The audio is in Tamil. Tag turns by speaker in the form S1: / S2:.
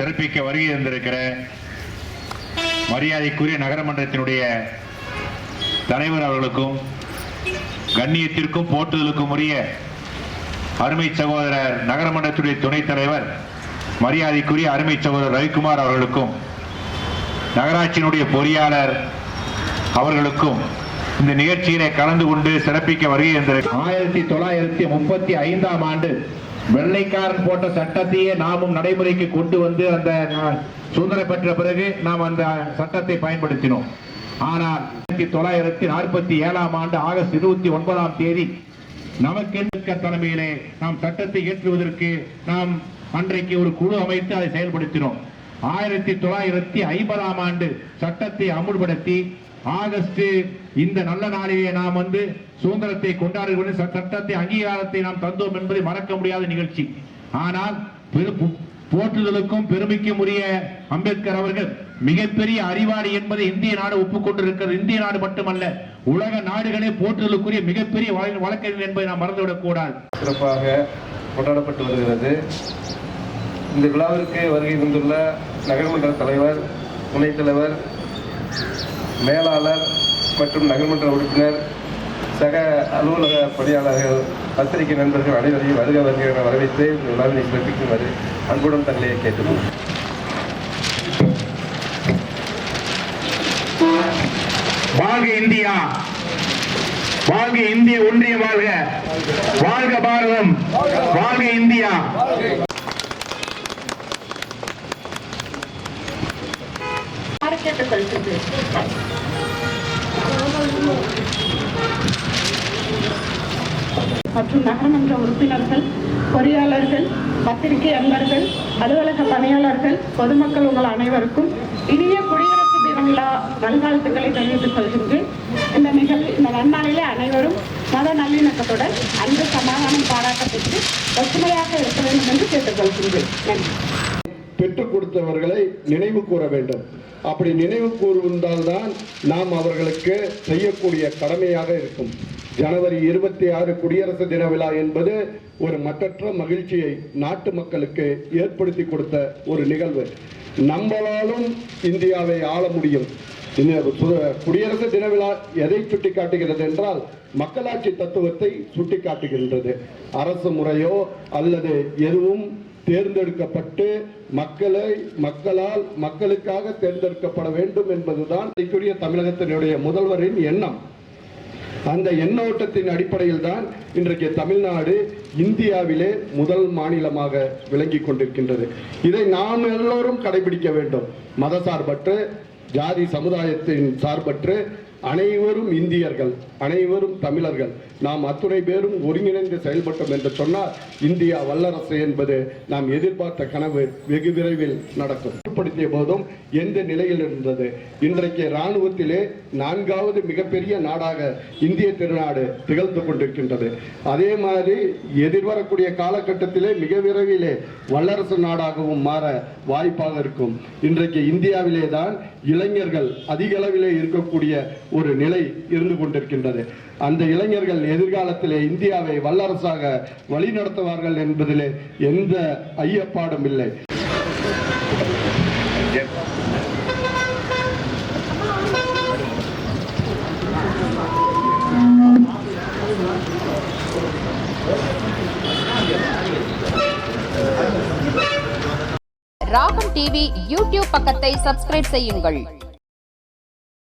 S1: சிறப்பிக்க வருகை தந்திருக்கிற மரியாதைக்குரிய நகரமன்றத்தினுடைய தலைவர் அவர்களுக்கும் கண்ணியத்திற்கும் போற்றுதலுக்கும் உரிய அருமை சகோதரர் நகரமன்றத்துடைய துணைத் தலைவர் மரியாதைக்குரிய அருமை சகோதரர் ரவிக்குமார் அவர்களுக்கும் நகராட்சியினுடைய பொறியாளர் அவர்களுக்கும் இந்த நிகழ்ச்சியிலே கலந்து கொண்டு சிறப்பிக்க வருகை தந்திருக்கிறார் ஆயிரத்தி தொள்ளாயிரத்தி முப்பத்தி ஐந்தாம் ஆண்டு வெள்ளைக்காரன் போட்ட சட்டத்தையே நாமும் நடைமுறைக்கு கொண்டு வந்து அந்த சுதந்திரம் பெற்ற பிறகு நாம் அந்த சட்டத்தை பயன்படுத்தினோம். ஆனால் ஆயிரத்தி தொள்ளாயிரத்தி நாற்பத்தி ஏழாம் ஆண்டு ஆகஸ்ட் இருபத்தி ஒன்பதாம் தேதி நமக்கென்ற தலைமையிலே நாம் சட்டத்தை இயற்றுவதற்கு நாம் அன்றைக்கு ஒரு குழு அமைத்து அதை செயல்படுத்தினோம். ஆயிரத்தி தொள்ளாயிரத்தி ஐம்பதாம் ஆண்டு சட்டத்தை அமுல்படுத்தி ஆகஸ்ட் இந்த நல்ல நாளிலே நாம் வந்து சுதந்திரத்தை கொண்டாடுகிற சட்டத்தை அங்கீகாரத்தை நாம் தந்தோம் என்பதை மறக்க முடியாத நிகழ்ச்சி. ஆனால் போற்றுதலுக்கும் பெருமைக்கும் உரிய அம்பேத்கர் அவர்கள் மிகப்பெரிய அறிவாளி என்பதை இந்திய நாடு ஒப்புக்கொண்டிருக்கிறது. இந்திய நாடு மட்டுமல்ல உலக நாடுகளே போற்றுதலுக்குரிய மிகப்பெரிய வழக்கறிஞர் என்பதை நாம் மறந்துவிடக் கூடாது.
S2: சிறப்பாக கொண்டாடப்பட்டு வருகிறது. இந்த விழாவிற்கு வருகை தந்துள்ள நகர்மன்ற தலைவர் துணைத் தலைவர் மேலாளர் மற்றும் நகர்மன்ற உறுப்பினர் சக அலுவலக பணியாளர்கள் பத்திரிகை நண்பர்கள் அனைவரையும் வருக வருக என வரவேற்று இந்த விழாவினை சிறப்பிக்குமாறு அன்புடன் தங்களை கேட்டுள்ளோம்
S1: வாழ்க இந்தியா. வாழ்க இந்திய ஒன்றிய வாழ்க. வாழ்க பாரதம். வாழ்க இந்தியா.
S3: கேட்டுக்கொள்கிறது மற்றும் நகரமன்ற உறுப்பினர்கள் பொறியாளர்கள் பத்திரிகை அன்பர்கள் அலுவலக பணியாளர்கள் பொதுமக்கள் உங்கள் அனைவருக்கும் இனிய குடியரசு தின விழா நல்வாழ்த்துக்களை தெரிவித்துக் கொள்கின்றேன். இந்த நிகழ்வு இந்த நன்னாளிலே அனைவரும் மத நல்லிணக்கத்துடன் அன்பு சமாதானம் பாராட்டப்பட்டு ஒற்றுமையாக இருக்க வேண்டும் என்று கேட்டுக்கொள்கின்றேன். நன்றி.
S4: பெற்றுக் கொடுத்தவர்களை நினைவு கூற வேண்டும். அப்படி நினைவு கூர்ந்தால்தான் நாம் அவர்களுக்கு செய்யக்கூடிய கடமையாக இருக்கும். ஜனவரி இருபத்தி ஆறு குடியரசு தின விழா என்பது ஒரு மற்றற்ற மகிழ்ச்சியை நாட்டு மக்களுக்கு ஏற்படுத்தி கொடுத்த ஒரு நிகழ்வு. நம்மளாலும் இந்தியாவை ஆள முடியும். குடியரசு தின விழா எதை சுட்டிக்காட்டுகிறது என்றால் மக்களாட்சி தத்துவத்தை சுட்டி காட்டுகின்றது அரசு முறையோ அல்லது எதுவும் தேர்ந்தெடுக்கப்பட்டு மக்களை மக்களால் மக்களுக்காக தேர்ந்தெடுக்கப்பட வேண்டும் என்பதுதான் இதற்குரிய தமிழகத்தினுடைய முதல்வரின் எண்ணம். அந்த எண்ணோட்டத்தின் அடிப்படையில் தான் இன்றைக்கு தமிழ்நாடு இந்தியாவிலே முதல் மாநிலமாக விளங்கி கொண்டிருக்கின்றது. இதை நாம் எல்லோரும் கடைபிடிக்க வேண்டும். மதசார்பற்று ஜாதி சமுதாயத்தின் சார்பற்று அனைவரும் இந்தியர்கள் அனைவரும் தமிழர்கள். நாம் அத்துறை பேரும் ஒருங்கிணைந்து செயல்பட்டோம் என்று சொன்னால் இந்தியா வல்லரசு என்பது நாம் எதிர்பார்த்த கனவு வெகு விரைவில் நடக்கும். ஏற்படுத்திய போதும் எந்த நிலையில் இருந்தது? இன்றைக்கு இராணுவத்திலே நான்காவது மிகப்பெரிய நாடாக இந்திய திருநாடு திகழ்ந்து கொண்டிருக்கின்றது. அதே மாதிரி எதிர்வரக்கூடிய காலகட்டத்திலே மிக விரைவிலே வல்லரசு நாடாகவும் மாற வாய்ப்பாக இருக்கும். இன்றைக்கு இந்தியாவிலே தான் இளைஞர்கள் அதிக அளவிலே இருக்கக்கூடிய ஒரு நிலை இருந்து கொண்டிருக்கின்றது. அந்த இளைஞர்கள் எதிர்காலத்திலே இந்தியாவை வல்லரசாக வழிநடத்துவார்கள் என்பதிலே எந்த ஐயப்பாடும் இல்லை.
S5: ராகம் டிவி யூடியூப் பக்கத்தை சப்ஸ்கிரைப் செய்யுங்கள்.